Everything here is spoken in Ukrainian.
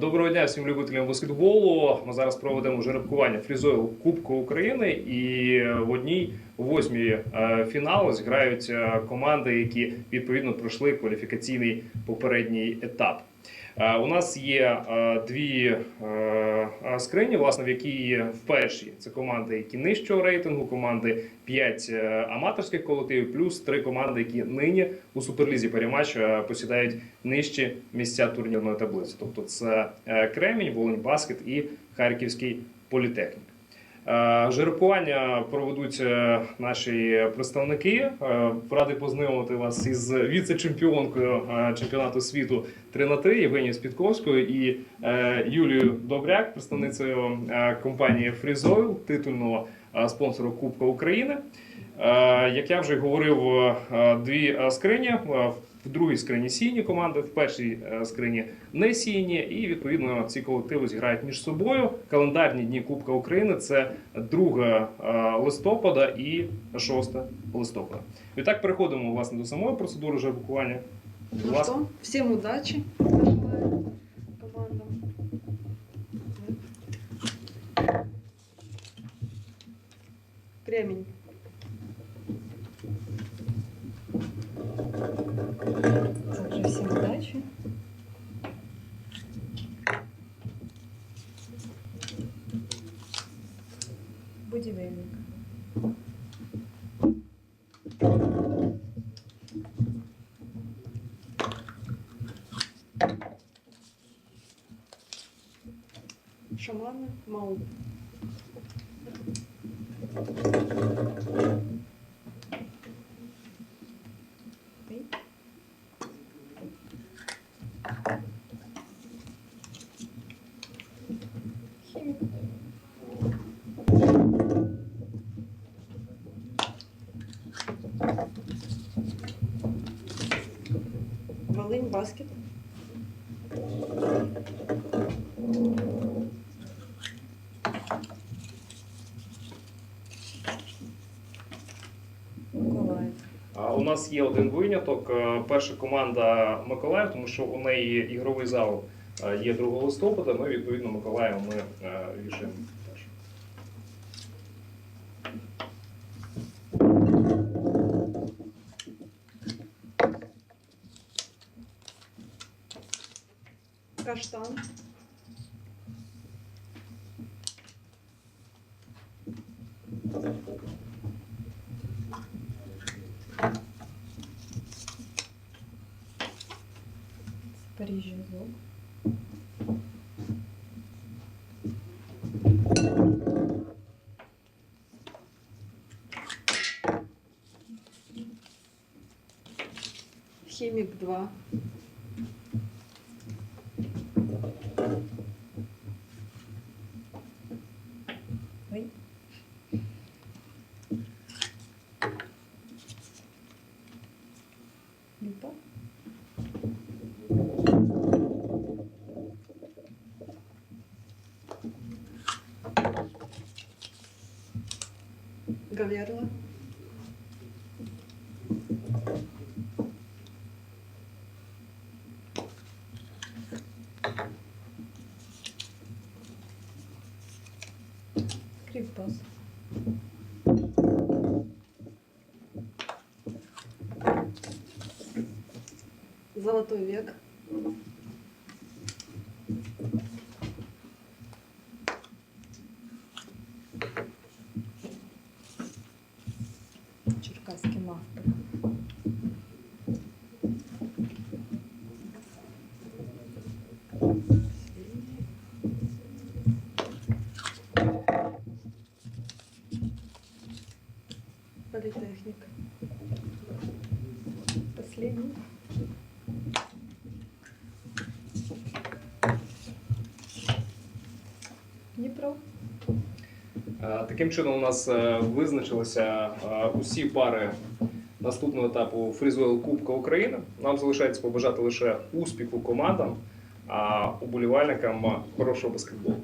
Доброго дня всім любителям баскетболу. Ми зараз проведемо жеребкування фрізою Кубку України, і в одній восьмій е, фіналу зіграють е, команди, які відповідно пройшли кваліфікаційний попередній етап. Е, У нас є е, дві е, скрині, власне, в які є в це команди, які нижчого рейтингу, команди 5 аматорських колективів, плюс три команди, які нині у суперлізі Парімач е, посідають нижчі місця турнірної таблиці. Тобто це Кремінь, Волинь Баскет і Харківський політехнік. Е, Жеребкування проведуть наші представники. Е, Радий познайомити вас із віце-чемпіонкою е, чемпіонату світу 3 на 3 Євгенією Спітковською і Юлією Добряк, представницею компанії Freezoil, титульного спонсора Кубка України. Як я вже говорив, дві скрині. В другій скрині сіні команди, в першій е, скрині не сіні, і відповідно ці колективи зіграють між собою. Календарні дні Кубка України це 2 е, листопада і 6 листопада. Відтак переходимо власне до самої процедури жеребкування. Ну ласка. всім всем Будівельник. Шамани Мау. Баскет. А У нас є один виняток. Е, Перша команда Миколаїв, тому що у неї ігровий зал е, є 2 листопада. Ми відповідно Миколаїв ми е, вішаємо Каштан. Запоріжжя Зок. Химик 2. Oui. Lupin. Gaviarla. Кривбас. Золотой век. Черкаський мавпи. Последний. Дніпро. Е, Таким чином, у нас е, визначилися е, усі пари наступного етапу Фрізуел Кубка України. Нам залишається побажати лише успіху командам, а уболівальникам хорошого баскетболу.